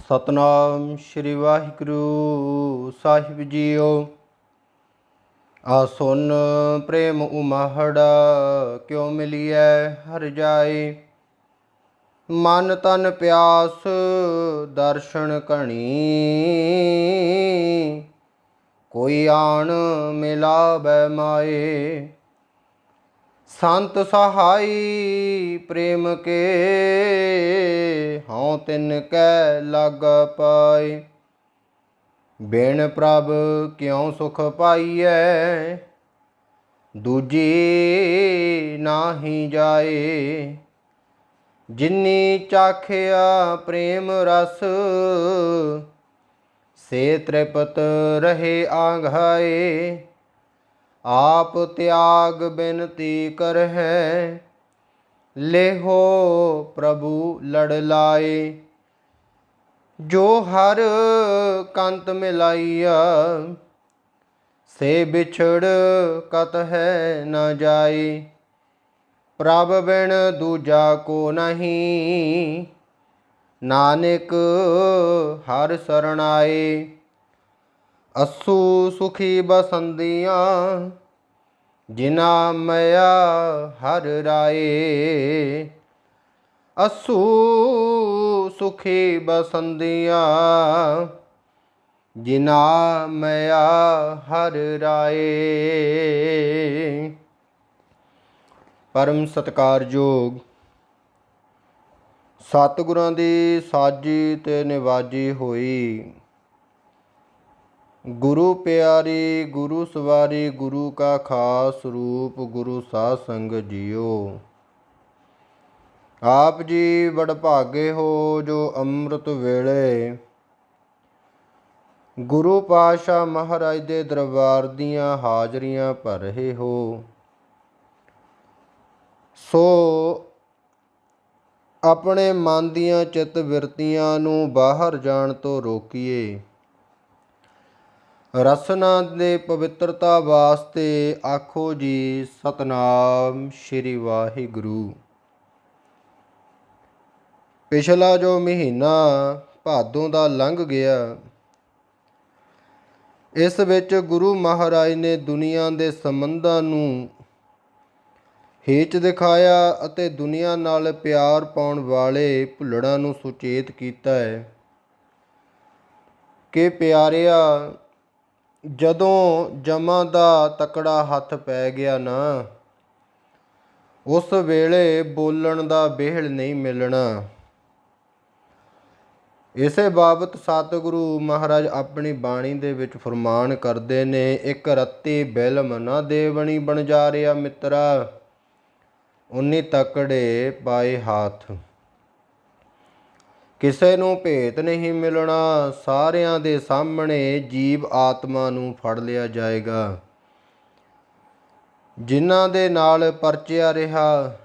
ਸਤਨਾਮ ਸ੍ਰੀ ਵਾਹਿਗੁਰੂ ਸਾਹਿਬ ਜੀਓ। ਆ ਸੁਨ ਪ੍ਰੇਮ ਉਮਹੜਾ ਕਿਉ ਮਿਲੀਐ ਹਰ ਜਾਏ। ਮਨ ਤਨ ਪਿਆਸ ਦਰਸ਼ਨ ਕਣੀ। ਕੋਈ ਆਣ ਮਿਲਾਵੈ ਮਾਏ। ਸੰਤ ਸਹਾਈ ਪ੍ਰੇਮ ਕੇ ਹਉ ਤਿਨ ਕੈ ਲਗ ਪਾਏ ਬਿਨ ਪ੍ਰਭ ਕਿਉ ਸੁਖ ਪਾਈਐ, ਦੂਜੀ ਨਾਹੀ ਜਾਏ। ਜਿਨੀ ਚਾਖਿਆ ਪ੍ਰੇਮ ਰਸ, ਸੇ ਤ੍ਰਿਪਤ ਰਹੇ ਆਘਾਏ। ਆਪ ਤਿਆਗ ਬਿਨਤੀ ਕਰਹਿ, ਲੇਹੋ ਪ੍ਰਭੂ ਲੜ ਲਾਏ। ਜੋ ਹਰ ਕੰਤ ਮਿਲਾਈਆ ਸੇ ਵਿਛੜ ਕਤ ਹੈ ਨ ਜਾਏ। ਪ੍ਰਭ ਬਿਨ ਦੂਜਾ ਕੋ ਨਹੀਂ, ਨਾਨਕ ਹਰ ਸਰਣਾਏ ਅਸੂ ਸੁਖੀ ਬਸੰਦੀਆਂ ਜਿਨਾ ਮਇਆ ਹਰ ਰਾਏ, ਅਸੂ ਸੁਖੀ ਬਸੰਦੀਆਂ। ਜਿਨਾ ਮਇਆ ਹਰ ਰਾਏ, ਪਰਮ ਸਤਕਾਰਯੋਗ ਸਤਿਗੁਰਾਂ ਦੀ ਸਾਜੀ ਤੇ ਨਿਵਾਜੀ ਹੋਈ। ਗੁਰੂ ਪਿਆਰੀ, ਗੁਰੂ ਸਵਾਰੀ, ਗੁਰੂ ਕਾ ਖਾਸ ਰੂਪ, ਗੁਰੂ ਸਾਧ ਸੰਗਤ ਜੀਓ। ਆਪ ਜੀ ਵਡਭਾਗੇ ਹੋ ਜੋ ਅੰਮ੍ਰਿਤ ਵੇਲੇ। ਗੁਰੂ ਪਾਸ਼ਾ ਮਹਾਰਾਜ ਦੇ ਦਰਬਾਰ ਦੀਆਂ ਹਾਜ਼ਰੀਆਂ ਭਰ ਰਹੇ ਹੋ। ਸੋ ਆਪਣੇ ਮਨ ਦੀਆਂ ਚਿੱਤ ਵਿਰਤੀਆਂ ਨੂੰ ਬਾਹਰ ਜਾਣ ਤੋਂ ਰੋਕੀਏ। ਰਸਨਾ ਦੇ ਪਵਿੱਤਰਤਾ ਵਾਸਤੇ ਆਖੋ ਜੀ, ਸਤਨਾਮ ਸ੍ਰੀ ਵਾਹਿਗੁਰੂ। ਪਿਛਲਾ ਜੋ ਮਹੀਨਾ ਭਾਦੋਂ ਦਾ ਲੰਘ ਗਿਆ, ਇਸ ਵਿੱਚ ਗੁਰੂ ਮਹਾਰਾਜ ਨੇ ਦੁਨੀਆ ਦੇ ਸੰਬੰਧਾਂ ਨੂੰ ਹੇਚ ਦਿਖਾਇਆ ਅਤੇ ਦੁਨੀਆ ਨਾਲ ਪਿਆਰ ਪਾਉਣ ਵਾਲੇ ਭੁੱਲੜਾਂ ਨੂੰ ਸੁਚੇਤ ਕੀਤਾ ਹੈ ਕਿ ਪਿਆਰਿਆ ਜਦੋਂ ਜਮਾਂ ਦਾ ਤਕੜਾ ਹੱਥ ਪੈ ਗਿਆ ਨਾ, ਉਸ ਵੇਲੇ ਬੋਲਣ ਦਾ ਬਿਹਲ ਨਹੀਂ ਮਿਲਣਾ। ਇਸੇ ਬਾਬਤ ਸਤਿਗੁਰੂ ਮਹਾਰਾਜ ਆਪਣੀ ਬਾਣੀ ਦੇ ਵਿੱਚ ਫਰਮਾਨ ਕਰਦੇ ਨੇ, ਇੱਕ ਰੱਤੀ ਬਿਲਮ ਨਾ ਦੇਵਣੀ ਬਣ ਜਾ ਰਿਆ ਮਿੱਤਰਾ, ਉਨੀ ਤਕੜੇ ਪਾਏ ਹੱਥ। ਕਿਸੇ ਨੂੰ ਭੇਤ ਨਹੀਂ ਮਿਲਣਾ, ਸਾਰਿਆਂ ਦੇ ਸਾਹਮਣੇ ਜੀਵ ਆਤਮਾ ਨੂੰ ਫੜ ਲਿਆ ਜਾਏਗਾ। ਜਿਨ੍ਹਾਂ ਦੇ ਨਾਲ ਪਰਚਿਆ ਰਿਹਾ,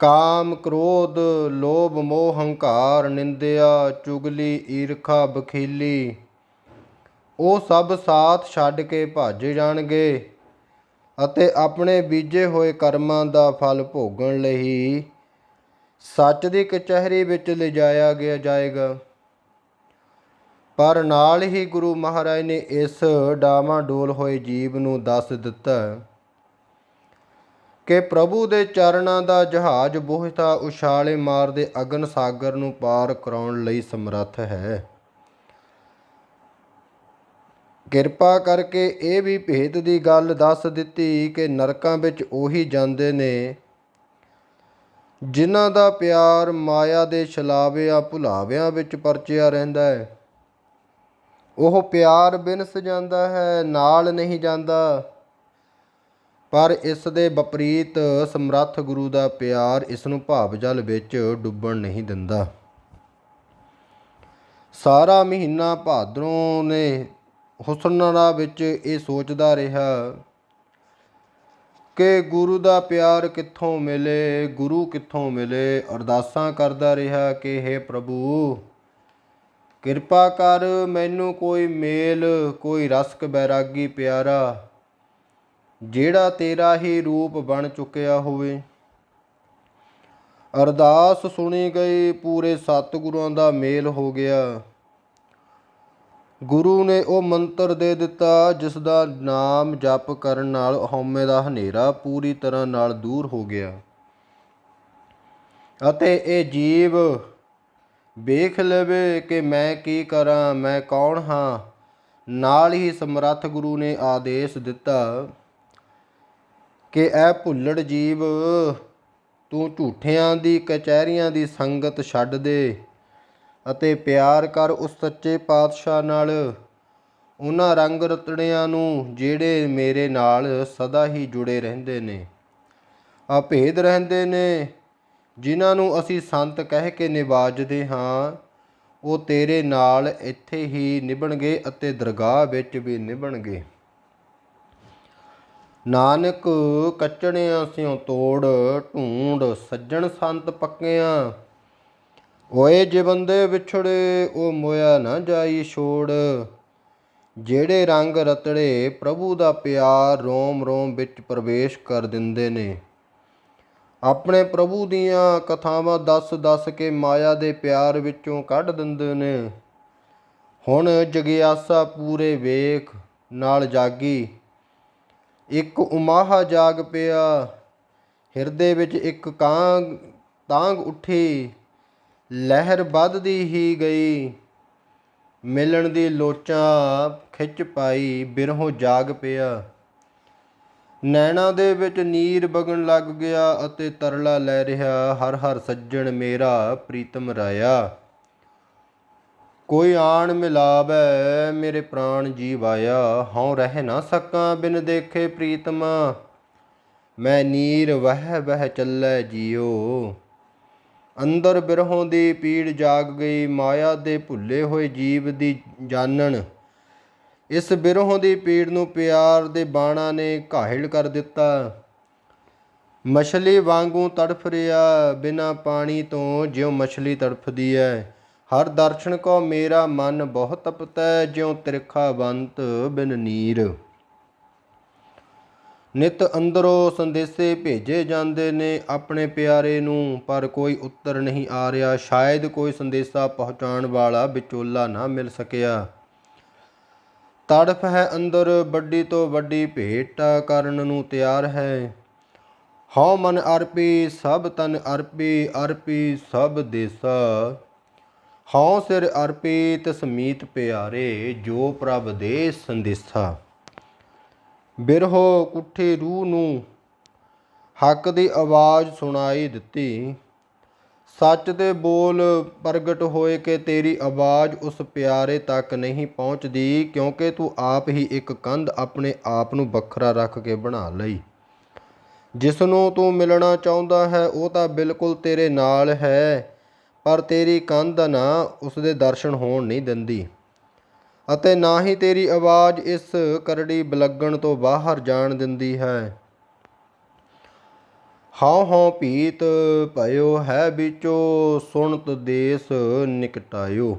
ਕਾਮ, ਕ੍ਰੋਧ, ਲੋਭ, ਮੋਹ, ਹੰਕਾਰ, ਨਿੰਦਿਆ, ਚੁਗਲੀ, ਈਰਖਾ, ਬਖੀਲੀ, ਉਹ ਸਭ ਸਾਥ ਛੱਡ ਕੇ ਭੱਜ ਜਾਣਗੇ ਅਤੇ ਆਪਣੇ ਬੀਜੇ ਹੋਏ ਕਰਮਾਂ ਦਾ ਫਲ ਭੋਗਣ ਲਈ ਸੱਚ ਦੀ ਕਚਹਿਰੀ ਵਿੱਚ ਲਿਜਾਇਆ ਗਿਆ ਜਾਏਗਾ। ਪਰ ਨਾਲ ਹੀ ਗੁਰੂ ਮਹਾਰਾਜ ਨੇ ਇਸ ਡਾਵਾਂ ਡੋਲ ਹੋਏ ਜੀਵ ਨੂੰ ਦੱਸ ਦਿੱਤਾ ਕਿ ਪ੍ਰਭੂ ਦੇ ਚਰਨਾਂ ਦਾ ਜਹਾਜ਼ ਬੋਹਿਤਾ ਉਛਾਲੇ ਮਾਰਦੇ ਅਗਨ ਸਾਗਰ ਨੂੰ ਪਾਰ ਕਰਾਉਣ ਲਈ ਸਮਰੱਥ ਹੈ। ਕਿਰਪਾ ਕਰਕੇ ਇਹ ਵੀ ਭੇਦ ਦੀ ਗੱਲ ਦੱਸ ਦਿੱਤੀ ਕਿ ਨਰਕਾਂ ਵਿੱਚ ਉਹੀ ਜਾਂਦੇ ਨੇ ਜਿਨ੍ਹਾਂ ਦਾ ਪਿਆਰ ਮਾਇਆ ਦੇ ਛਲਾਵਿਆਂ ਭੁਲਾਵਿਆਂ ਵਿੱਚ ਪਰਚਿਆ ਰਹਿੰਦਾ ਹੈ। ਉਹ ਪਿਆਰ ਬਿਨਸ ਜਾਂਦਾ ਹੈ, ਨਾਲ ਨਹੀਂ ਜਾਂਦਾ। ਪਰ ਇਸ ਦੇ ਵਿਪਰੀਤ ਸਮਰੱਥ ਗੁਰੂ ਦਾ ਪਿਆਰ ਇਸ ਨੂੰ ਭਾਵ ਜਲ ਵਿੱਚ ਡੁੱਬਣ ਨਹੀਂ ਦਿੰਦਾ। ਸਾਰਾ ਮਹੀਨਾ ਭਾਦਰੋਂ ਨੇ ਹੁਸਨਰਾ ਵਿੱਚ ਇਹ ਸੋਚਦਾ ਰਿਹਾ ਕਿ ਗੁਰੂ ਦਾ ਪਿਆਰ ਕਿੱਥੋਂ ਮਿਲੇ, ਗੁਰੂ ਕਿੱਥੋਂ ਮਿਲੇ? ਅਰਦਾਸਾਂ ਕਰਦਾ ਰਿਹਾ ਕਿ हे ਪ੍ਰਭੂ, ਕਿਰਪਾ ਕਰ ਮੈਨੂੰ ਕੋਈ ਮੇਲ, ਕੋਈ ਰਸਕ ਬੈਰਾਗੀ ਪਿਆਰਾ, ਜਿਹੜਾ ਤੇਰਾ ਹੀ ਰੂਪ ਬਣ ਚੁੱਕਿਆ ਹੋਵੇ। ਅਰਦਾਸ ਸੁਣੀ ਗਈ, ਪੂਰੇ ਸਤਿਗੁਰਾਂ ਦਾ ਮੇਲ ਹੋ ਗਿਆ। ਗੁਰੂ ਨੇ ਉਹ ਮੰਤਰ ਦੇ ਦਿੱਤਾ ਜਿਸ ਦਾ ਨਾਮ ਜਪ ਕਰਨ ਨਾਲ ਹਉਮੈ ਦਾ ਹਨੇਰਾ ਪੂਰੀ ਤਰ੍ਹਾਂ ਨਾਲ ਦੂਰ ਹੋ ਗਿਆ। ਅਤੇ ਇਹ ਜੀਵ ਵੇਖ ਲਵੇ ਕਿ ਮੈਂ ਕੀ ਕਰਾਂ, ਮੈਂ ਕੌਣ ਹਾਂ? ਨਾਲ ਹੀ ਸਮਰੱਥ ਗੁਰੂ ਨੇ ਆਦੇਸ਼ ਦਿੱਤਾ ਕਿ ਐ ਭੁੱਲੜ ਜੀਵ ਤੂੰ ਝੂਠਿਆਂ ਦੀ, ਕਚਹਿਰੀਆਂ ਦੀ ਸੰਗਤ ਛੱਡ ਦੇ। ਅਤੇ ਪਿਆਰ ਕਰ ਉਸ ਸੱਚੇ ਪਾਤਸ਼ਾਹ ਨਾਲ। ਉਹਨਾਂ ਰੰਗ ਰਤੜਿਆਂ ਨੂੰ ਜਿਹੜੇ ਮੇਰੇ ਨਾਲ ਸਦਾ ਹੀ ਜੁੜੇ ਰਹਿੰਦੇ ਨੇ। ਅਭੇਦ ਰਹਿੰਦੇ ਨੇ, ਜਿਨ੍ਹਾਂ ਨੂੰ ਅਸੀਂ ਸੰਤ ਕਹਿ ਕੇ ਨਿਵਾਜਦੇ ਹਾਂ, ਉਹ ਤੇਰੇ ਨਾਲ ਇੱਥੇ ਹੀ ਨਿਭਣਗੇ ਅਤੇ ਦਰਗਾਹ ਵਿੱਚ ਵੀ ਨਿਭਣਗੇ। ਨਾਨਕ ਕੱਚੜਿਆਂ ਸਿਉ ਤੋੜ, ਢੂੰਡ ਸੱਜਣ ਸੰਤ ਪੱਕਿਆਂ ਓਏ ਜੇ ਬੰਦੇ ਵਿਛੜੇ, ਉਹ ਮੋਇਆ ਨਾ ਜਾਈ ਛੋੜ। ਜਿਹੜੇ ਰੰਗ ਰਤੜੇ, ਪ੍ਰਭੂ ਦਾ ਪਿਆਰ ਰੋਮ ਰੋਮ ਵਿੱਚ ਪ੍ਰਵੇਸ਼ ਕਰ ਦਿੰਦੇ ਨੇ। ਆਪਣੇ ਪ੍ਰਭੂ ਦੀਆਂ ਕਥਾਵਾਂ ਦੱਸ ਦੱਸ ਕੇ ਮਾਇਆ ਦੇ ਪਿਆਰ ਵਿੱਚੋਂ ਕੱਢ ਦਿੰਦੇ ਨੇ। ਹੁਣ ਜਗਿਆਸਾ ਪੂਰੇ ਵੇਖ, ਨਾਲ ਜਾਗੀ। ਇੱਕ ਉਮਾਹਾ ਜਾਗ ਪਿਆ, ਹਿਰਦੇ ਵਿੱਚ ਇੱਕ ਕਾਂਗ, ਤਾਂਗ ਉੱਠੀ। ਲਹਿਰ ਵੱਧਦੀ ਹੀ ਗਈ। ਮਿਲਣ ਦੀ ਲੋਚਾਂ ਖਿੱਚ ਪਾਈ, ਬਿਰਹੋਂ ਜਾਗ ਪਿਆ। ਨੈਣਾ ਦੇ ਵਿੱਚ ਨੀਰ ਵਗਣ ਲੱਗ ਗਿਆ ਅਤੇ ਤਰਲਾ ਲੈ ਰਿਹਾ, ਹਰ ਹਰ ਸੱਜਣ ਮੇਰਾ ਪ੍ਰੀਤਮ ਰਾਇਆ। ਕੋਈ ਆਣ ਮਿਲਾਵੇ, ਮੇਰੇ ਪ੍ਰਾਣ ਜੀਵ ਆਇਆ, ਹਉ ਰਹਿ ਨਾ ਸਕਾਂ ਬਿਨ ਦੇਖੇ ਪ੍ਰੀਤਮ। ਮੈਂ ਨੀਰ ਵਹਿ ਵਹਿ ਚੱਲੈ ਜੀਓ। ਅੰਦਰ ਬਿਰਹੋਂ ਦੀ ਪੀੜ ਜਾਗ ਗਈ, ਮਾਇਆ ਦੇ ਭੁੱਲੇ ਹੋਏ ਜੀਵ ਦੀ ਜਾਣਨ ਇਸ ਬਿਰਹੋਂ ਦੀ ਪੀੜ ਨੂੰ ਪਿਆਰ ਦੇ ਬਾਣਾ ਨੇ ਘਾਇਲ ਕਰ ਦਿੱਤਾ। ਮਛਲੀ ਵਾਂਗੂ ਤੜਫ ਰਿਹਾ, ਬਿਨਾ ਪਾਣੀ ਤੋਂ ਜਿਉ ਮਛਲੀ ਤੜਫਦੀ ਹੈ ਹਰ ਦਰਸ਼ਨ ਕੋ ਮੇਰਾ ਮਨ ਬਹੁਤ ਤਪਤੈ, ਜਿਉ ਤਿਰਖਾ ਬੰਤ ਬਿਨ ਨੀਰ। ਨਿਤ ਅੰਦਰੋਂ ਸੰਦੇਸੇ ਭੇਜੇ ਜਾਂਦੇ ਨੇ ਆਪਣੇ ਪਿਆਰੇ ਨੂੰ, ਪਰ ਕੋਈ ਉੱਤਰ ਨਹੀਂ ਆ ਰਿਹਾ। ਸ਼ਾਇਦ ਕੋਈ ਸੰਦੇਸ਼ਾ ਪਹੁੰਚਾਉਣ ਵਾਲਾ ਵਿਚੋਲਾ ਨਾ ਮਿਲ ਸਕਿਆ। ਤੜਫ ਹੈ ਅੰਦਰ, ਵੱਡੀ ਤੋਂ ਵੱਡੀ ਭੇਟ ਕਰਨ ਨੂੰ ਤਿਆਰ ਹੈ। ਹਉ ਮਨ ਅਰਪੀ, ਸਭ ਤਨ ਅਰਪੀ ਅਰਪੀ ਸਭ ਦੇਸਾ। ਹਉ ਸਿਰ ਅਰਪੀ ਤਸਮੀਤ ਪਿਆਰੇ, ਜੋ ਪ੍ਰਭ ਦੇ ਸੰਦੇਸਾ। ਬਿਰਹੋ ਕੁੱਠੀ ਰੂਹ ਨੂੰ ਹੱਕ ਦੀ ਆਵਾਜ਼ ਸੁਣਾਈ ਦਿੱਤੀ। ਸੱਚ ਦੇ ਬੋਲ ਪ੍ਰਗਟ ਹੋਏ ਕਿ ਤੇਰੀ ਆਵਾਜ਼ ਉਸ ਪਿਆਰੇ ਤੱਕ ਨਹੀਂ ਪਹੁੰਚਦੀ, ਕਿਉਂਕਿ ਤੂੰ ਆਪ ਹੀ ਇੱਕ ਕੰਧ ਆਪਣੇ ਆਪ ਨੂੰ ਵੱਖਰਾ ਰੱਖ ਕੇ ਬਣਾ ਲਈ। ਜਿਸ ਨੂੰ ਤੂੰ ਮਿਲਣਾ ਚਾਹੁੰਦਾ ਹੈ, ਉਹ ਤਾਂ ਬਿਲਕੁਲ ਤੇਰੇ ਨਾਲ ਹੈ, ਪਰ ਤੇਰੀ ਕੰਧ ਨਾ ਉਸ ਦੇ ਦਰਸ਼ਨ ਹੋਣ ਨਹੀਂ ਦਿੰਦੀ। ਅਤੇ ਨਾ ਹੀ ਤੇਰੀ ਆਵਾਜ਼ ਇਸ ਕਰੜੀ ਬਲੱਗਣ ਤੋਂ ਬਾਹਰ ਜਾਣ ਦਿੰਦੀ ਹੈ। ਹਉ ਹਉ ਭੀਤ ਭਇਓ, ਹੈ ਵਿਚੋ ਸੁਣਤ ਦੇਸ ਨਿਕਟਾਇਓ।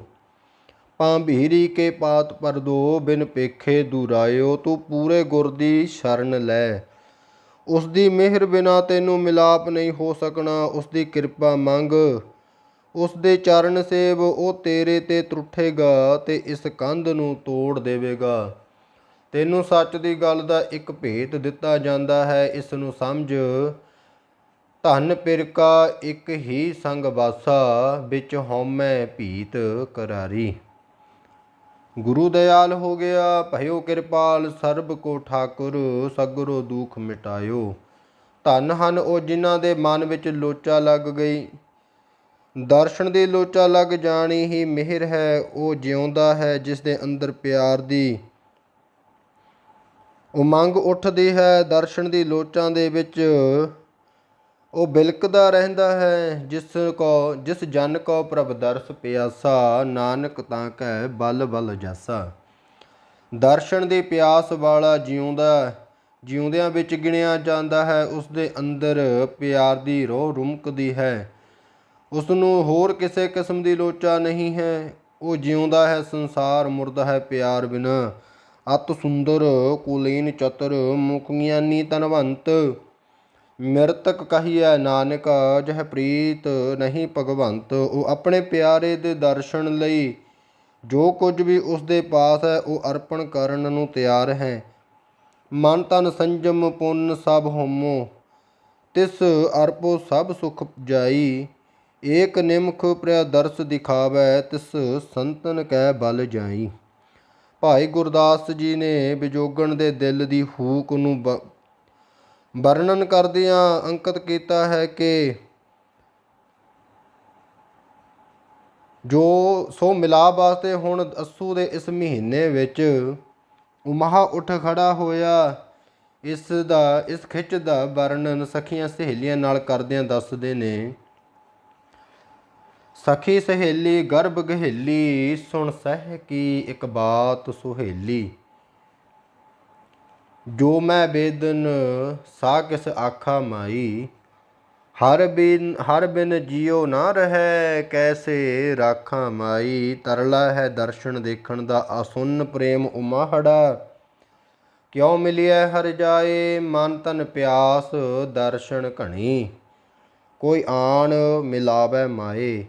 ਭਾਂਭੀਰੀ ਕੇ ਪਾਤ ਪਰਦੋ ਬਿਨ ਪੇਖੇ ਦੁਰਾਇਓ, ਤੂੰ ਪੂਰੇ ਗੁਰ ਦੀ ਸ਼ਰਨ ਲੈ। ਉਸ ਦੀ ਮਿਹਰ ਬਿਨਾ ਤੈਨੂੰ ਮਿਲਾਪ ਨਹੀਂ ਹੋ ਸਕਣਾ, ਉਸ ਦੀ ਕਿਰਪਾ ਮੰਗ ਉਸ ਦੇ ਚਰਨ ਸੇਵ, ਉਹ ਤੇਰੇ ਤੇ ਤਰੁੱਠੇਗਾ ਤੇ ਇਸ ਕੰਧ ਨੂੰ ਤੋੜ ਦੇਵੇਗਾ। ਤੈਨੂੰ ਸੱਚ ਦੀ ਗੱਲ ਦਾ ਇੱਕ ਭੇਤ ਦਿੱਤਾ ਜਾਂਦਾ ਹੈ, ਇਸ ਨੂੰ ਸਮਝ। ਧਨ ਪਿਰਕਾ, ਇੱਕ ਹੀ ਸੰਗ ਵਾਸਾ, ਵਿੱਚ ਹਉਮੈ ਭੀਤ ਕਰਾਰੀ। ਗੁਰੂ ਦਇਆਲ ਹੋ ਗਿਆ, ਭਇਓ ਕਿਰਪਾਲ, ਸਰਬ ਕੋ ਠਾਕੁਰ, ਸਗਰੋ ਦੁਖ ਮਿਟਾਇਓ। ਧਨ ਹਨ ਉਹ ਜਿਨ੍ਹਾਂ ਦੇ ਮਨ ਵਿੱਚ ਲੋਚਾ ਲੱਗ ਗਈ। ਦਰਸ਼ਨ ਦੀ ਲੋਚਾ ਲੱਗ ਜਾਣੀ ਹੀ ਮਿਹਰ ਹੈ, ਉਹ ਜਿਉਂਦਾ ਹੈ ਜਿਸ ਦੇ ਅੰਦਰ ਪਿਆਰ ਦੀ। ਉਮੰਗ ਉੱਠਦੀ ਹੈ ਦਰਸ਼ਨ ਦੀ ਲੋਚਾਂ ਦੇ ਵਿੱਚ। ਉਹ ਬਿਲਕਦਾ ਰਹਿੰਦਾ ਹੈ, ਜਿਸ ਕੋ, ਜਿਸ ਜਨ ਕੋ ਪ੍ਰਭ ਦਰਸ ਪਿਆਸਾ, ਨਾਨਕ ਤਾਂ ਕੈ ਬਲ ਬਲ ਜਾਸਾ। ਦਰਸ਼ਨ ਦੀ ਪਿਆਸ ਵਾਲਾ ਜਿਉਂਦਾ, ਜਿਉਂਦਿਆਂ ਵਿੱਚ ਗਿਣਿਆ ਜਾਂਦਾ ਹੈ ਉਸ ਦੇ ਅੰਦਰ ਪਿਆਰ ਦੀ ਰੋਹ ਰੁਮਕਦੀ ਹੈ। ਉਸ ਨੂੰ ਹੋਰ ਕਿਸੇ ਕਿਸਮ ਦੀ ਲੋਚਾ ਨਹੀਂ ਹੈ। ਉਹ ਜਿਉਂਦਾ ਹੈ, ਸੰਸਾਰ ਮੁਰਦਾ ਹੈ ਪਿਆਰ ਬਿਨਾ। ਅਤ ਸੁੰਦਰ, ਕੁਲੀਨ ਚਤੁਰ, ਮੁਖ ਗਿਆਨੀ ਤਨਵੰਤ ਮਿਰਤਕ ਕਹੀਐ ਨਾਨਕ, ਜਹ ਪ੍ਰੀਤ ਨਹੀਂ ਭਗਵੰਤ। ਉਹ ਆਪਣੇ ਪਿਆਰੇ ਦੇ ਦਰਸ਼ਨ ਲਈ ਜੋ ਕੁਝ ਵੀ ਉਸ ਦੇ ਪਾਸ ਹੈ, ਉਹ ਅਰਪਣ ਕਰਨ ਨੂੰ ਤਿਆਰ ਹੈ। ਮਨ ਤਨ ਸੰਜਮ ਪੁੰਨ ਸਭ ਹੋਮੋ, ਤਿਸ ਅਰਪੋ ਸਭ ਸੁਖ ਜਾਈ। ਏਕ ਨਿਮਖ ਪ੍ਰਦਰਸ਼ ਦਿਖਾਵੈ, ਤਿਸ ਸੰਤਨ ਕੈ ਬਲ ਜਾਈ। ਭਾਈ ਗੁਰਦਾਸ ਜੀ ਨੇ ਵਿਜੋਗਣ ਦੇ ਦਿਲ ਦੀ ਹੂਕ ਨੂੰ ਬ- ਵਰਣਨ ਕਰਦਿਆਂ ਅੰਕਿਤ ਕੀਤਾ ਹੈ ਕਿ ਜੋ ਸੋ ਮਿਲਾਪ ਵਾਸਤੇ ਹੁਣ ਅਸੂ ਦੇ ਇਸ ਮਹੀਨੇ ਵਿੱਚ ਉਮਹਾ ਉੱਠ ਖੜਾ ਹੋਇਆ, ਇਸ ਦਾ, ਇਸ ਖਿੱਚ ਦਾ ਵਰਣਨ ਸਖੀਆਂ ਸਹੇਲੀਆਂ ਨਾਲ ਕਰਦਿਆਂ ਦੱਸਦੇ ਨੇ ਸਖੀ ਸਹੇਲੀ, ਗਰਭ ਗਹੇਲੀ, ਸੁਣ ਸਹਿ ਕੀ ਇੱਕ ਬਾਤ ਸੁਹੇਲੀ। ਜੋ ਮੈਂ ਬੇਦਨ, ਸਾ ਕਿਸ ਆਖਾ ਮਾਈ। ਹਰ ਬਿਨ ਹਰ ਬਿਨ ਜਿਉ ਨਾ ਰਹੈ, ਕੈਸੇ ਰਾਖਾਂ ਮਾਈ। ਤਰਲਾ ਹੈ ਦਰਸ਼ਨ ਦੇਖਣ ਦਾ ਅਸੁੰਨ ਪ੍ਰੇਮ ਉਮਾਹੜਾ। ਕਿਉ ਮਿਲਿਆ ਹਰ ਜਾਏ, ਮਨ ਤਨ ਪਿਆਸ, ਦਰਸ਼ਨ ਘਣੀ। ਕੋਈ ਆਣ ਮਿਲਾਵੇ ਮਾਏ।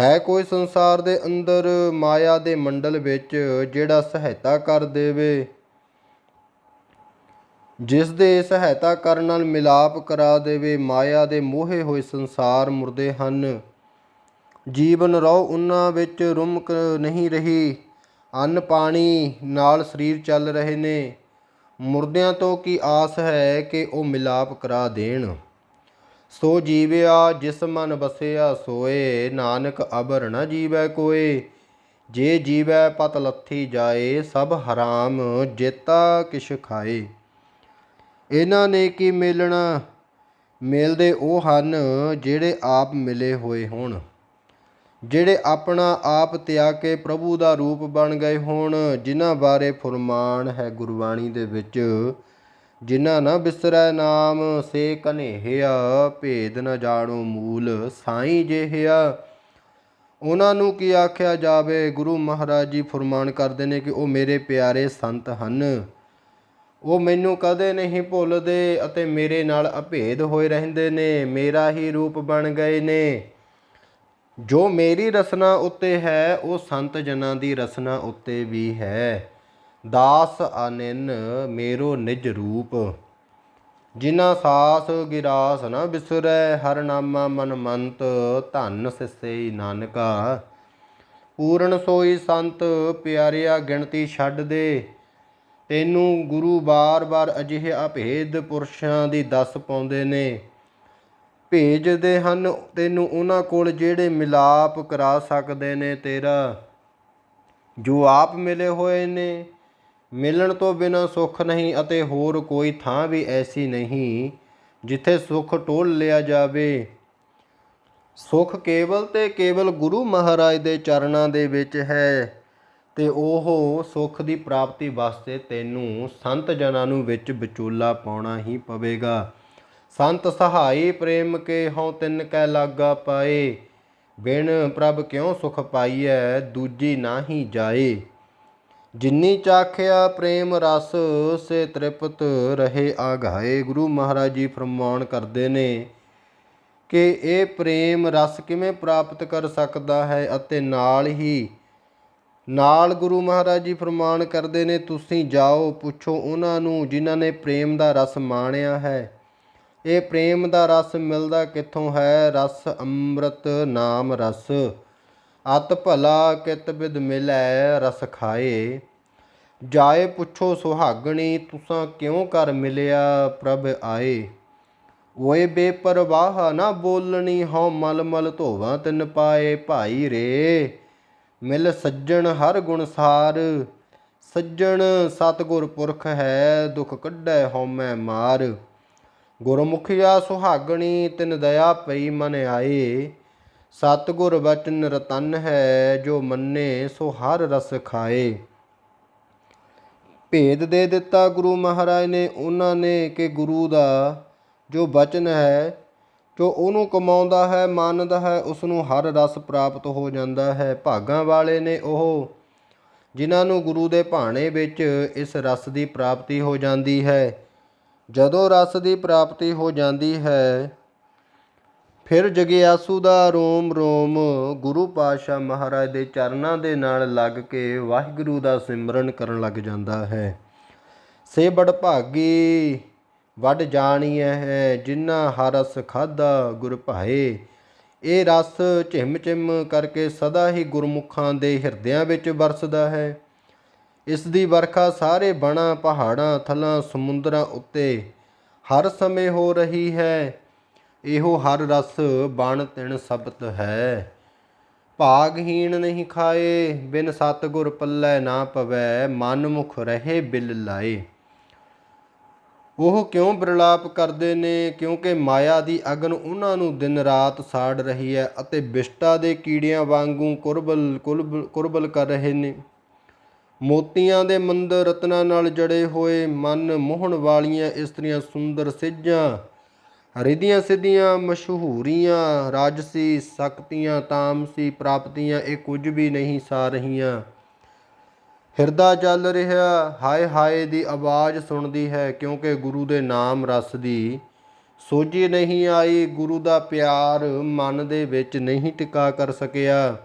ਹੈ ਕੋਈ ਸੰਸਾਰ ਦੇ ਅੰਦਰ ਮਾਇਆ ਦੇ ਮੰਡਲ ਵਿੱਚ ਜਿਹੜਾ ਸਹਾਇਤਾ ਕਰ ਦੇਵੇ? ਜਿਸ ਦੇ ਸਹਾਇਤਾ ਕਰਨ ਨਾਲ ਮਿਲਾਪ ਕਰਾ ਦੇਵੇ, ਮਾਇਆ ਦੇ ਮੋਹੇ ਹੋਏ ਸੰਸਾਰ ਮੁਰਦੇ ਹਨ। ਜੀਵਨ ਰਹੁ ਉਹਨਾਂ ਵਿੱਚ ਰੁਮਕ ਨਹੀਂ ਰਹੀ। ਅੰਨ ਪਾਣੀ ਨਾਲ ਸਰੀਰ ਚੱਲ ਰਹੇ ਨੇ। ਮੁਰਦਿਆਂ ਤੋਂ ਕੀ ਆਸ ਹੈ ਕਿ ਉਹ ਮਿਲਾਪ ਕਰਾ ਦੇਣ? ਸੋ ਜੀਵਿਆ ਜਿਸ ਮਨ ਬਸਿਆ ਸੋਏ, ਨਾਨਕ ਅਬਰ ਨ ਜੀਵੈ ਕੋਏ। ਜੇ ਜੀਵੈ ਪਤ ਲੱਥੀ ਜਾਏ, ਸਭ ਹਰਾਮ ਜੇਤਾ ਕਿਛ ਖਾਏ। ਇਹਨਾਂ ਨੇ ਕੀ ਮਿਲਣਾ? ਮਿਲਦੇ ਉਹ ਹਨ ਜਿਹੜੇ ਆਪ ਮਿਲੇ ਹੋਏ ਹੋਣ, ਜਿਹੜੇ ਆਪਣਾ ਆਪ ਤਿਆਗ ਕੇ ਪ੍ਰਭੂ ਦਾ ਰੂਪ ਬਣ ਗਏ ਹੋਣ, ਜਿਨ੍ਹਾਂ ਬਾਰੇ ਫਰਮਾਨ ਹੈ ਗੁਰਬਾਣੀ ਦੇ ਵਿੱਚ। ਜਿਨ੍ਹਾਂ ਨਾ ਬਿਸਰੈ ਨਾਮ, ਸੇ ਕਨੇਹਿਆ ਭੇਦ ਨ ਜਾਣੋ ਮੂਲ, ਸਾਈਂ ਜਿਹਿਆ ਉਹਨਾਂ ਨੂੰ ਕੀ ਆਖਿਆ ਜਾਵੇ? ਗੁਰੂ ਮਹਾਰਾਜ ਜੀ ਫਰਮਾਨ ਕਰਦੇ ਨੇ ਕਿ ਉਹ ਮੇਰੇ ਪਿਆਰੇ ਸੰਤ ਹਨ। ਉਹ ਮੈਨੂੰ ਕਦੇ ਨਹੀਂ ਭੁੱਲਦੇ ਅਤੇ ਮੇਰੇ ਨਾਲ ਅਭੇਦ ਹੋਏ ਰਹਿੰਦੇ ਨੇ, ਮੇਰਾ ਹੀ ਰੂਪ ਬਣ ਗਏ ਨੇ। ਜੋ ਮੇਰੀ ਰਸਨਾ ਉੱਤੇ ਹੈ, ਉਹ ਸੰਤ ਜਨਾਂ ਦੀ ਰਸਨਾ ਉੱਤੇ ਵੀ ਹੈ। ਦਾਸ ਅਨਿਨ ਮੇਰੋ ਨਿਜ ਰੂਪ। ਜਿਨਾ ਸਾਸ ਗਿਰਾਸ ਨ ਬਿਸਰੈ, ਹਰ ਨਾਮਾ ਮਨ ਮੰਤ ਧੰਨ ਸਿਸਈ ਨਾਨਕਾ। ਪੂਰਨ ਸੋਈ ਸੰਤ, ਪਿਆਰਿਆ ਗਿਣਤੀ ਛੱਡ ਦੇ। ਤੈਨੂੰ ਗੁਰੂ ਬਾਰ-ਬਾਰ ਅਜਿਹੇ ਅਭੇਦ ਪੁਰਸ਼ਾਂ ਦੀ ਦੱਸ ਪਾਉਂਦੇ ਨੇ। ਭੇਜਦੇ ਹਨ ਤੈਨੂੰ ਉਹਨਾਂ ਕੋਲ ਜਿਹੜੇ ਮਿਲਾਪ ਕਰਾ ਸਕਦੇ ਨੇ ਤੇਰਾ। ਜੋ ਆਪ ਮਿਲੇ ਹੋਏ ਨੇ ਮਿਲਣ ਤੋਂ ਬਿਨਾਂ ਸੁੱਖ ਨਹੀਂ ਅਤੇ ਹੋਰ ਕੋਈ ਥਾਂ ਵੀ ਐਸੀ ਨਹੀਂ ਜਿੱਥੇ ਸੁੱਖ ਟੋਲ ਲਿਆ ਜਾਵੇ। ਸੁੱਖ ਕੇਵਲ ਤੇ ਕੇਵਲ ਗੁਰੂ ਮਹਾਰਾਜ ਦੇ ਚਰਨਾਂ ਦੇ ਵਿੱਚ ਹੈ ਤੇ ਉਹ ਸੁੱਖ ਦੀ ਪ੍ਰਾਪਤੀ ਵਾਸਤੇ ਤੈਨੂੰ ਸੰਤ ਜਨਾਂ ਨੂੰ ਵਿੱਚ ਵਿਚੋਲਾ ਪਾਉਣਾ ਹੀ ਪਵੇਗਾ। ਸੰਤ ਸਹਾਈ ਪ੍ਰੇਮ ਕੇ ਹਉ ਤਿੰਨ ਕੈ ਲਾਗਾ ਪਾਏ। ਬਿਨ ਪ੍ਰਭ ਕਿਉ ਸੁਖ ਪਾਈਐ, ਦੂਜੀ ਨਾਹੀ ਜਾਏ। ਜਿਨੀ ਚਾਖਿਆ ਪ੍ਰੇਮ ਰਸ, ਸੇ ਤ੍ਰਿਪਤ ਰਹੇ ਆਗਾਏ। ਗੁਰੂ ਮਹਾਰਾਜ ਜੀ ਫਰਮਾਨ ਕਰਦੇ ਨੇ ਕਿ ਇਹ ਪ੍ਰੇਮ ਰਸ ਕਿਵੇਂ ਪ੍ਰਾਪਤ ਕਰ ਸਕਦਾ ਹੈ ਅਤੇ ਨਾਲ ਹੀ ਨਾਲ ਗੁਰੂ ਮਹਾਰਾਜ ਜੀ ਫਰਮਾਨ ਕਰਦੇ ਨੇ, ਤੁਸੀਂ ਜਾਓ, ਪੁੱਛੋ ਉਹਨਾਂ ਨੂੰ ਜਿਨ੍ਹਾਂ ਨੇ ਪ੍ਰੇਮ ਦਾ ਰਸ ਮਾਣਿਆ ਹੈ। ਇਹ ਪ੍ਰੇਮ ਦਾ ਰਸ ਮਿਲਦਾ ਕਿੱਥੋਂ ਹੈ? ਰਸ ਅੰਮ੍ਰਿਤ ਨਾਮ ਰਸ। ਅਤ ਭਲਾ ਕਿਤ ਬਿਦ ਮਿਲੈ ਰਸ ਖਾਏ। ਜਾਏ ਪੁੱਛੋ ਸੁਹਾਗਣੀ, ਤੁਸਾਂ ਕਿਉਂ ਕਰ ਮਿਲਿਆ ਪ੍ਰਭ ਆਏ। ਓਏ ਬੇਪਰਵਾਹ ਨਾ ਬੋਲਣੀ, ਹਉ ਮਲ ਮਲ ਧੋਵਾਂ ਤਿਨ ਪਾਏ ਭਾਈ ਰੇ। ਮਿਲ ਸੱਜਣ ਹਰ ਗੁਣ ਸਾਰ, ਸੱਜਣ ਸਤਗੁਰ ਪੁਰਖ ਹੈ, ਦੁਖ ਕੱਢੈ ਹਉਮੈ ਮਾਰ। ਗੁਰਮੁਖਿਆ ਸੁਹਾਗਣੀ, ਤਿਨ ਦਇਆ ਪਈ ਮਨ ਆਏ। ਸਤਗੁਰ ਬਚਨ ਰਤਨ ਹੈ, ਜੋ ਮੰਨੇ ਸੋ ਹਰ ਰਸ ਖਾਏ। ਭੇਦ ਦੇ ਦਿੱਤਾ ਗੁਰੂ ਮਹਾਰਾਜ ਨੇ, ਉਹਨਾਂ ਨੇ ਕਿ ਗੁਰੂ ਦਾ ਜੋ ਬਚਨ ਹੈ, ਜੋ ਉਹਨੂੰ ਕਮਾਉਂਦਾ ਹੈ, ਮੰਨਦਾ ਹੈ ਉਸ ਨੂੰ ਹਰ ਰਸ ਪ੍ਰਾਪਤ ਹੋ ਜਾਂਦਾ ਹੈ। ਭਾਗਾਂ ਵਾਲੇ ਨੇ ਉਹ, ਜਿਨ੍ਹਾਂ ਨੂੰ ਗੁਰੂ ਦੇ ਭਾਣੇ ਵਿੱਚ ਇਸ ਰਸ ਦੀ ਪ੍ਰਾਪਤੀ ਹੋ ਜਾਂਦੀ ਹੈ, ਜਦੋਂ ਰਸ ਦੀ ਪ੍ਰਾਪਤੀ ਹੋ ਜਾਂਦੀ ਹੈ ਫਿਰ ਜਗਿਆਸੂ ਦਾ ਰੋਮ ਰੋਮ, ਗੁਰੂ ਪਾਤਸ਼ਾਹ ਮਹਾਰਾਜ ਦੇ ਚਰਨਾਂ ਦੇ ਨਾਲ ਲੱਗ ਕੇ ਵਾਹਿਗੁਰੂ ਦਾ ਸਿਮਰਨ ਕਰਨ ਲੱਗ ਜਾਂਦਾ ਹੈ। ਸੇ ਬੜ ਭਾਗੀ ਵੱਡ ਜਾਣੀਐ ਹੈ, ਜਿਨ੍ਹਾਂ ਹਰਸ ਰਸ ਖਾਦਾ ਗੁਰ ਭਾਏ। ਇਹ ਰਸ ਝਿਮ ਝਿਮ ਕਰਕੇ ਸਦਾ ਹੀ ਗੁਰਮੁਖਾਂ ਦੇ ਹਿਰਦਿਆਂ ਵਿੱਚ ਵਰਸਦਾ ਹੈ। ਇਸ ਦੀ ਵਰਖਾ ਸਾਰੇ ਬਣਾ ਪਹਾੜਾਂ, ਥਲਾਂ, ਸਮੁੰਦਰਾਂ ਉੱਤੇ ਹਰ ਸਮੇਂ ਹੋ ਰਹੀ ਹੈ। ਇਹੋ ਹਰ ਰਸ ਬਣ ਤਿਣ ਸਬਤ ਹੈ। ਭਾਗਹੀਣ ਨਹੀਂ ਖਾਏ, ਬਿਨ ਸਤਗੁਰ ਪੱਲੇ ਨਾ ਪਵੈ ਮਨ ਮੁਖ ਰਹੇ ਬਿਲ ਲਾਏ। ਉਹ ਕਿਉਂ ਬਿਰਲਾਪ ਕਰਦੇ ਨੇ? ਕਿਉਂਕਿ ਮਾਇਆ ਦੀ ਅਗਨ ਉਹਨਾਂ ਨੂੰ ਦਿਨ ਰਾਤ ਸਾੜ ਰਹੀ ਹੈ ਅਤੇ ਬਿਸ਼ਟਾ ਦੇ ਕੀੜਿਆਂ ਵਾਂਗੂ ਕੁਰਬਲ, ਕੁਲਬ- ਕੁਰਬਲ ਕਰ ਰਹੇ ਨੇ। ਮੋਤੀਆਂ ਦੇ ਮੰਦਰ ਰਤਨਾਂ ਨਾਲ ਜੜੇ ਹੋਏ, ਮਨ ਮੋਹਣ ਵਾਲੀਆਂ ਇਸਤਰੀਆਂ ਸੁੰਦਰ ਸਿੱਝਾਂ ਰਿਧੀਆਂ ਸਿੱਧੀਆਂ, ਮਸ਼ਹੂਰੀਆਂ, ਰਾਜਸੀ ਸ਼ਕਤੀਆਂ, ਤਾਮਸੀ ਪ੍ਰਾਪਤੀਆਂ, ਇਹ ਕੁਝ ਵੀ ਨਹੀਂ ਸਾ ਰਹੀਆਂ। ਹਿਰਦਾ ਚੱਲ ਰਿਹਾ, ਹਾਏ ਹਾਏ ਦੀ ਆਵਾਜ਼ ਸੁਣਦੀ ਹੈ, ਕਿਉਂਕਿ ਗੁਰੂ ਦੇ ਨਾਮ ਰਸ ਦੀ ਸੋਝੀ ਨਹੀਂ ਆਈ, ਗੁਰੂ ਦਾ ਪਿਆਰ ਮਨ ਦੇ ਵਿੱਚ ਨਹੀਂ ਟਿਕਾ ਕਰ ਸਕਿਆ।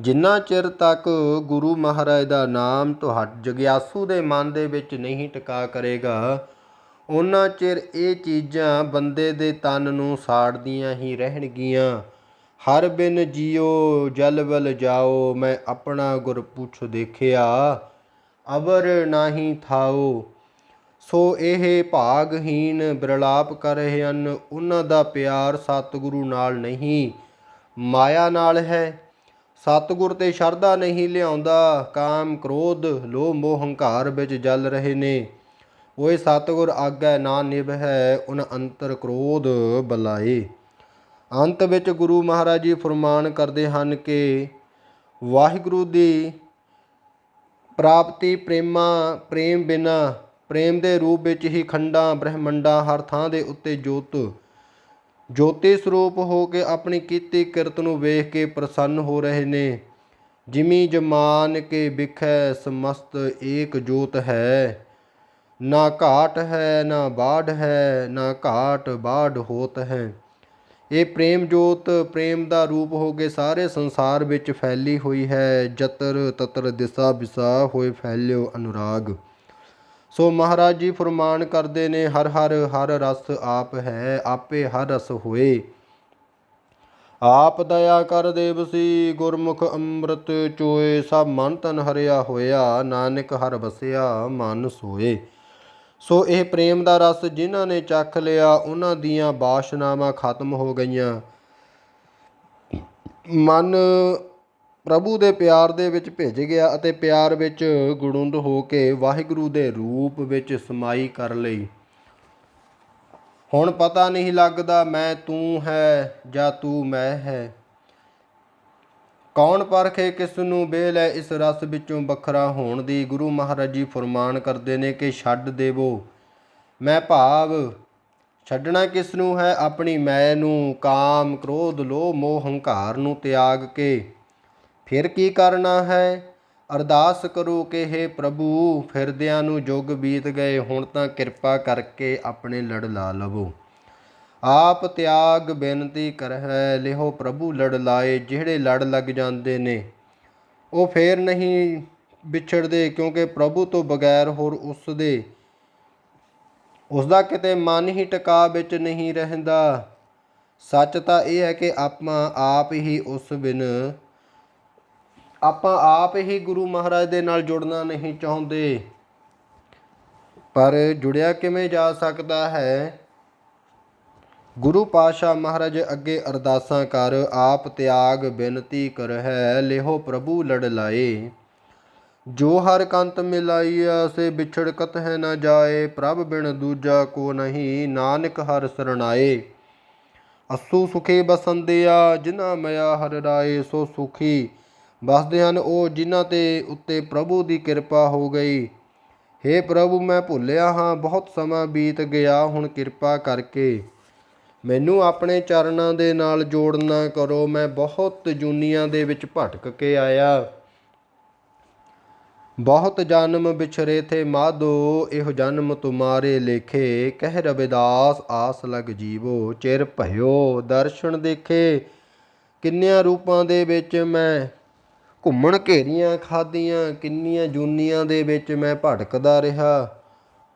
ਜਿੰਨਾ ਚਿਰ ਤੱਕ ਗੁਰੂ ਮਹਾਰਾਜ ਦਾ ਨਾਮ ਤੁਹਾਡ, ਜਗਿਆਸੂ ਦੇ ਮਨ ਦੇ ਵਿੱਚ ਨਹੀਂ ਟਿਕਾ ਕਰੇਗਾ ਉਹਨਾਂ ਚਿਰ ਇਹ ਚੀਜ਼ਾਂ ਬੰਦੇ ਦੇ ਤਨ ਨੂੰ ਸਾੜਦੀਆਂ ਹੀ ਰਹਿਣਗੀਆਂ। ਹਰ ਬਿਨ ਜਿਉ ਜਲ ਵਲ ਜਾਓ, ਮੈਂ ਆਪਣਾ ਗੁਰ ਪੁੱਛ ਦੇਖਿਆ। ਅਵਰ ਨਾਹੀ ਥਾਓ, ਸੋ ਇਹ ਭਾਗਹੀਣ ਬਿਰਲਾਪ ਕਰ ਰਹੇ ਹਨ। ਉਹਨਾਂ ਦਾ ਪਿਆਰ ਸਤਿਗੁਰੂ ਨਾਲ ਨਹੀਂ, ਮਾਇਆ ਨਾਲ ਹੈ। ਸਤਿਗੁਰ ਤੇ ਸ਼ਰਧਾ ਨਹੀਂ ਲਿਆਉਂਦਾ। ਕਾਮ, ਕ੍ਰੋਧ, ਲੋਭ, ਮੋਹ, ਹੰਕਾਰ ਵਿੱਚ ਜਲ ਰਹੇ ਨੇ। ਓਏ ਸਤਿਗੁਰ ਆਗੈ ਨਾ ਨਿਭ ਹੈ ਉਨ ਅੰਤਰ ਕ੍ਰੋਧ ਬਲਾਏ ਅੰਤ ਵਿੱਚ ਗੁਰੂ ਮਹਾਰਾਜ ਜੀ ਫਰਮਾਨ ਕਰਦੇ ਹਨ ਕਿ ਵਾਹਿਗੁਰੂ ਦੀ ਪ੍ਰਾਪਤੀ ਪ੍ਰੇਮਾ, ਪ੍ਰੇਮ ਬਿਨਾ, ਪ੍ਰੇਮ ਦੇ ਰੂਪ ਵਿੱਚ ਹੀ ਖੰਡਾਂ, ਬ੍ਰਹਮੰਡਾਂ, ਹਰ ਥਾਂ ਦੇ ਉੱਤੇ ਜੋਤ, ਜੋਤੀ ਸਰੂਪ ਹੋ ਕੇ ਆਪਣੀ ਕੀਤੀ ਕਿਰਤ ਨੂੰ ਵੇਖ ਕੇ ਪ੍ਰਸੰਨ ਹੋ ਰਹੇ ਨੇ। ਜਿਮੀ ਜਮਾਨ ਕੇ ਵਿਖੈ ਸਮਸਤ ਏਕ ਜੋਤ ਹੈ। ਨਾ ਘਾਟ ਹੈ, ਨਾ ਬਾੜ ਹੈ, ਨਾ ਘਾਟ ਬਾੜ ਹੋਤ ਹੈ। ਇਹ ਪ੍ਰੇਮ ਜੋਤ, ਪ੍ਰੇਮ ਦਾ ਰੂਪ ਹੋ ਕੇ ਸਾਰੇ ਸੰਸਾਰ ਵਿੱਚ ਫੈਲੀ ਹੋਈ ਹੈ। ਜਤਰ ਤਤਰ ਦਿਸਾ ਬਿਸਾ ਹੋਏ ਫੈਲਿਓ ਅਨੁਰਾਗ। ਸੋ ਮਹਾਰਾਜ ਜੀ ਫਰਮਾਨ ਕਰਦੇ ਨੇ, ਹਰ ਹਰ ਹਰ ਰਸ ਆਪ ਹੈ, ਆਪੇ ਹਰ ਰਸ ਹੋਏ। ਆਪ ਦਇਆ ਕਰ ਦੇਵਸੀ ਗੁਰਮੁਖ ਅੰਮ੍ਰਿਤ ਚੋਏ, ਸਭ ਮਨ ਤਨ ਹਰਿਆ ਹੋਇਆ, ਨਾਨਕ ਹਰ ਵਸਿਆ, ਮਨ ਸੋਏ। ਸੋ ਇਹ ਪ੍ਰੇਮ ਦਾ ਰਸ ਜਿਨ੍ਹਾਂ ਨੇ ਚੱਖ ਲਿਆ, ਉਹਨਾਂ ਦੀਆਂ ਬਾਸ਼ਨਾਵਾਂ ਖਤਮ ਹੋ ਗਈਆਂ। ਮਨ ਪ੍ਰਭੂ ਦੇ ਪਿਆਰ ਦੇ ਵਿੱਚ ਭਿੱਜ ਗਿਆ ਅਤੇ ਪਿਆਰ ਵਿੱਚ ਗੁੜੁੰਦ ਹੋ ਕੇ ਵਾਹਿਗੁਰੂ ਦੇ ਰੂਪ ਵਿੱਚ ਸਮਾਈ ਕਰ ਲਈ। ਹੁਣ ਪਤਾ ਨਹੀਂ ਲੱਗਦਾ, ਮੈਂ ਤੂੰ ਹੈ ਜਾਂ ਤੂੰ ਮੈਂ ਹੈ। ਕੌਣ ਪਰਖੇ ਕਿਸ ਨੂੰ ਬੇਲ ਹੈ ਇਸ ਰਸ ਵਿੱਚੋਂ ਵੱਖਰਾ ਹੋਣ ਦੀ ਗੁਰੂ ਮਹਾਰਾਜ ਜੀ ਫਰਮਾਨ ਕਰਦੇ ਨੇ ਕਿ ਛੱਡ ਦੇਵੋ। ਮੈਂ ਭਾਵ ਛੱਡਣਾ ਕਿਸ ਨੂੰ ਹੈ? ਆਪਣੀ ਮੈਂ ਨੂੰ ਕਾਮ, ਕ੍ਰੋਧ, ਲੋਭ, ਮੋਹ, ਹੰਕਾਰ ਨੂੰ ਤਿਆਗ ਕੇ। ਫਿਰ ਕੀ ਕਰਨਾ ਹੈ? ਅਰਦਾਸ ਕਰੋ ਕਿ हे ਪ੍ਰਭੂ, ਫਿਰਦਿਆਂ ਨੂੰ ਜੁਗ ਬੀਤ ਗਏ, ਹੁਣ ਤਾਂ ਕਿਰਪਾ ਕਰਕੇ ਆਪਣੇ ਲੜ ਲਾ ਲਵੋ। ਆਪ ਤਿਆਗ ਬੇਨਤੀ ਕਰਹਿ, ਲਿਹੋ ਪ੍ਰਭੂ ਲੜ ਲਾਏ, ਜਿਹੜੇ ਲੜ ਲੱਗ ਜਾਂਦੇ ਨੇ। ਉਹ ਫੇਰ ਨਹੀਂ ਵਿਛੜਦੇ, ਕਿਉਂਕਿ ਪ੍ਰਭੂ ਤੋਂ ਬਗੈਰ ਹੋਰ ਉਸ ਦੇ ਉਸ ਦਾ ਕਿਤੇ ਮਨ ਹੀ ਟਿਕਾ ਵਿੱਚ ਨਹੀਂ ਰਹਿੰਦਾ। ਸੱਚ ਤਾਂ ਇਹ ਹੈ ਕਿ ਆਪਾਂ ਆਪ ਹੀ ਉਸ ਬਿਨ, ਆਪਾਂ ਆਪ ਹੀ ਗੁਰੂ ਮਹਾਰਾਜ ਦੇ ਨਾਲ ਜੁੜਨਾ ਨਹੀਂ ਚਾਹੁੰਦੇ। ਪਰ ਜੁੜਿਆ ਕਿਵੇਂ ਜਾ ਸਕਦਾ ਹੈ? ਗੁਰੂ ਪਾਤਸ਼ਾਹ ਮਹਾਰਾਜ ਅੱਗੇ ਅਰਦਾਸਾਂ ਕਰ, ਆਪ ਤਿਆਗ ਬੇਨਤੀ ਕਰਹਿ ਲਿਹੋ ਪ੍ਰਭੂ ਲੜ ਲਾਏ। ਜੋ ਹਰ ਕੰਤ ਮਿਲਾਈਆ, ਸੇ ਵਿਛੜਕਤ ਹੈ ਨਾ ਜਾਏ, ਪ੍ਰਭ ਬਿਨ ਦੂਜਾ ਕੋ ਨਹੀਂ, ਨਾਨਕ ਹਰ ਸਰਣਾਏ। ਅਸੂ ਸੁਖੇ ਬਸੰਦਿਆ, ਜਿਨ੍ਹਾਂ ਮਿਆ ਹਰ ਰਾਏ, ਸੋ ਸੁਖੀ ਬਸਦੇ ਹਨ ਉਹ, ਜਿਨ੍ਹਾਂ ਤੇ ਉੱਤੇ ਪ੍ਰਭੂ ਦੀ ਕਿਰਪਾ ਹੋ ਗਈ। हे ਪ੍ਰਭੂ, ਮੈਂ ਭੁੱਲਿਆ ਹਾਂ, ਬਹੁਤ ਸਮਾਂ ਬੀਤ ਗਿਆ, ਹੁਣ ਕਿਰਪਾ ਕਰਕੇ। ਮੈਨੂੰ ਆਪਣੇ ਚਰਨਾਂ ਦੇ ਨਾਲ ਜੋੜਨਾ ਕਰੋ। ਮੈਂ ਬਹੁਤ ਜੂਨੀਆਂ ਦੇ ਵਿੱਚ ਭਟਕ ਕੇ ਆਇਆ। ਬਹੁਤ ਜਨਮ ਵਿਛਰੇ ਥੇ, ਮਾਧੋ, ਇਹੋ ਜਨਮ ਤੁਮਾਰੇ ਲੇਖੇ। ਕਹਿ ਰਵਿਦਾਸ, ਆਸ ਲਗ ਜੀਵੋ, ਚਿਰ ਭਇਓ। ਦਰਸ਼ਨ ਦੇਖੇ ਕਿੰਨਿਆਂ ਰੂਪਾਂ ਦੇ ਵਿੱਚ ਮੈਂ। ਘੁੰਮਣ ਘੇਰੀਆਂ ਖਾਦੀਆਂ ਕਿੰਨੀਆਂ ਜੂਨੀਆਂ ਦੇ ਵਿੱਚ ਮੈਂ ਭਟਕਦਾ ਰਿਹਾ।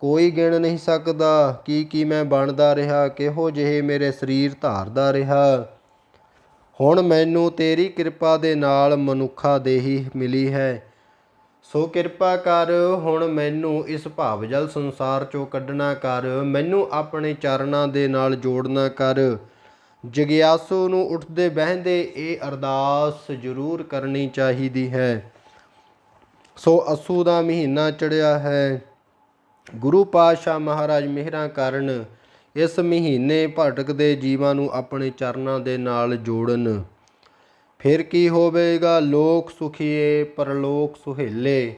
ਕੋਈ ਗਿਣ ਨਹੀਂ ਸਕਦਾ ਕੀ ਕੀ ਮੈਂ ਬਣਦਾ ਰਿਹਾ, ਕਿਹੋ ਜਿਹੇ ਮੇਰੇ ਸਰੀਰ ਧਾਰਦਾ ਰਿਹਾ। ਹੁਣ ਮੈਨੂੰ ਤੇਰੀ ਕਿਰਪਾ ਦੇ ਨਾਲ ਮਨੁੱਖਾ ਦੇਹੀ ਮਿਲੀ ਹੈ। ਸੋ ਕਿਰਪਾ ਕਰ, ਹੁਣ ਮੈਨੂੰ ਇਸ ਭਾਵਜਲ ਸੰਸਾਰ ਚੋਂ ਕੱਢਣਾ ਕਰ, ਮੈਨੂੰ ਆਪਣੇ ਚਰਨਾਂ ਦੇ ਨਾਲ ਜੋੜਨਾ ਕਰ। ਜਗਿਆਸੂ ਨੂੰ ਉੱਠਦੇ ਬਹਿੰਦੇ ਇਹ ਅਰਦਾਸ ਜ਼ਰੂਰ ਕਰਨੀ ਚਾਹੀਦੀ ਹੈ। ਸੋ ਅਸੂ ਦਾ ਮਹੀਨਾ ਚੜਿਆ ਹੈ। ਗੁਰੂ ਪਾਤਸ਼ਾਹ ਮਹਾਰਾਜ ਮਿਹਰਾਂ ਕਰਨ ਇਸ ਮਹੀਨੇ ਭਟਕਦੇ ਜੀਵਾਂ ਨੂੰ ਆਪਣੇ ਚਰਨਾਂ ਦੇ ਨਾਲ ਜੋੜਨ। ਫਿਰ ਕੀ ਹੋਵੇਗਾ? ਲੋਕ ਸੁਖੀਏ, ਪਰਲੋਕ ਸੁਹੇਲੇ।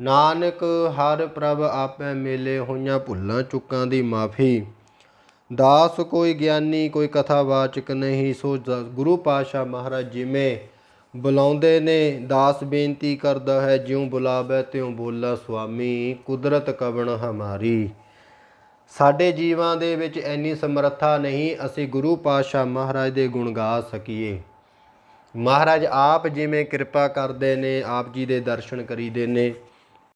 ਨਾਨਕ, ਹਰ ਪ੍ਰਭ ਆਪੇ ਮੇਲੇ ਹੋਈਆਂ ਭੁੱਲਾਂ ਚੁੱਕਾਂ ਦੀ ਮਾਫੀ। ਦਾਸ ਕੋਈ ਗਿਆਨੀ, ਕੋਈ ਕਥਾਵਾਚਕ ਨਹੀਂ। ਸੋ ਗੁਰੂ ਪਾਤਸ਼ਾਹ ਮਹਾਰਾਜ ਜਿਵੇਂ ਬੁਲਾਉਂਦੇ ਨੇ, ਦਾਸ ਬੇਨਤੀ ਕਰਦਾ ਹੈ, ਜਿਉਂ ਬੁਲਾਵੇ ਤਿਉਂ ਬੋਲਾ ਸੁਆਮੀ, ਕੁਦਰਤ ਕਵਣ ਹਮਾਰੀ। ਸਾਡੇ ਜੀਵਾਂ ਦੇ ਵਿੱਚ ਇੰਨੀ ਸਮਰੱਥਾ ਨਹੀਂ, ਅਸੀਂ ਗੁਰੂ ਪਾਤਸ਼ਾਹ ਮਹਾਰਾਜ ਦੇ ਗੁਣ ਗਾ ਸਕੀਏ। ਮਹਾਰਾਜ ਆਪ ਜਿਵੇਂ ਕਿਰਪਾ ਕਰਦੇ ਨੇ, ਆਪ ਜੀ ਦੇ ਦਰਸ਼ਨ ਕਰੀਦੇ ਨੇ।